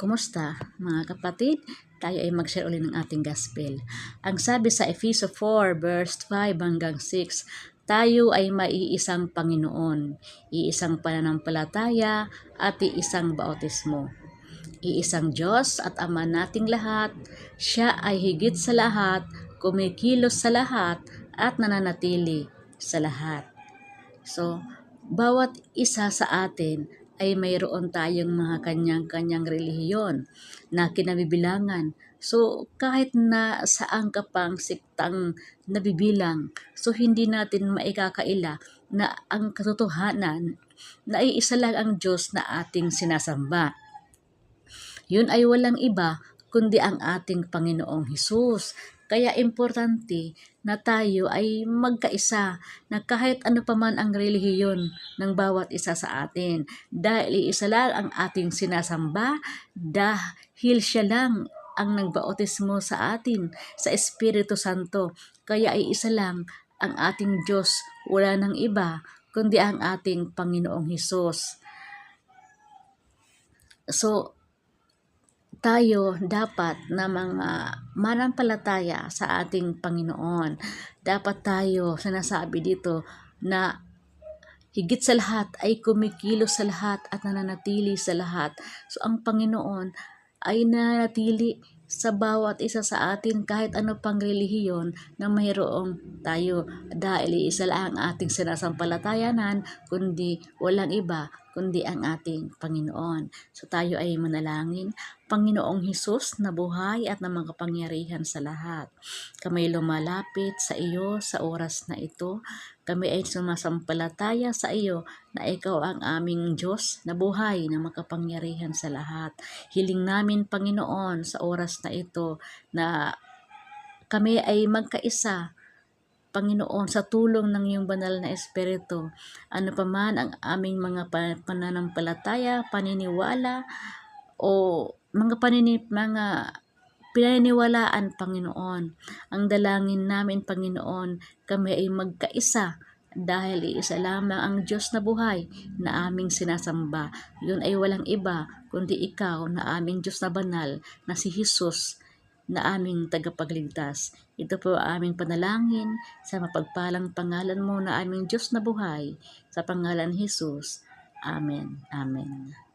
Kumusta mga kapatid? Tayo ay mag-share ulit ng ating gospel. Ang sabi sa Efeso 4 verse 5 hanggang 6, tayo ay maiisang Panginoon, iisang pananampalataya at iisang bautismo. Iisang Diyos at Ama nating lahat, siya ay higit sa lahat, kumikilos sa lahat at nananatili sa lahat. So, bawat isa sa atin ay mayroon tayong mga kanyang-kanyang relihiyon na kinabibilangan. So, kahit na saan ka pang siktang nabibilang, so hindi natin maikakaila na ang katotohanan na iisa lang ang Diyos na ating sinasamba. Yun ay walang iba kundi ang ating Panginoong Hesus. Kaya importante na tayo ay magkaisa na kahit ano pa man ang relihiyon ng bawat isa sa atin. Dahil isa lang ang ating sinasamba, dahil siya lang ang nagbautismo sa atin sa Espiritu Santo. Kaya ay isa lang ang ating Diyos, wala nang iba, kundi ang ating Panginoong Hesus. So, tayo dapat na mga manampalataya sa ating Panginoon. Dapat tayo, sinasabi dito, na higit sa lahat ay kumikilos sa lahat at nananatili sa lahat. So, ang Panginoon ay nanatili sa bawat isa sa atin kahit ano pang relihiyon na mayroong tayo dahil isa lang ang ating sinasampalatayanan kundi walang iba kundi ang ating Panginoon. So tayo ay manalangin, Panginoong Hesus na buhay at na mga kapangyarihan sa lahat. Kami lumalapit sa iyo sa oras na ito. Kami ay sumasampalataya sa iyo na ikaw ang aming Diyos na buhay na makapangyarihan sa lahat. Hiling namin, Panginoon, sa oras na ito na kami ay magkaisa Panginoon, sa tulong ng iyong banal na Espiritu, ano pa man ang aming mga pananampalataya, paniniwala, o mga panini, mga pinaniniwalaan, Panginoon. Ang dalangin namin, Panginoon, kami ay magkaisa dahil iisa lamang ang Diyos na buhay na aming sinasamba. Yun ay walang iba kundi ikaw na aming Diyos na banal na si Jesus na aming tagapagligtas. Ito po ang aming panalangin sa mapagpalang pangalan mo na aming Diyos na buhay sa pangalan Jesus. Amen. Amen.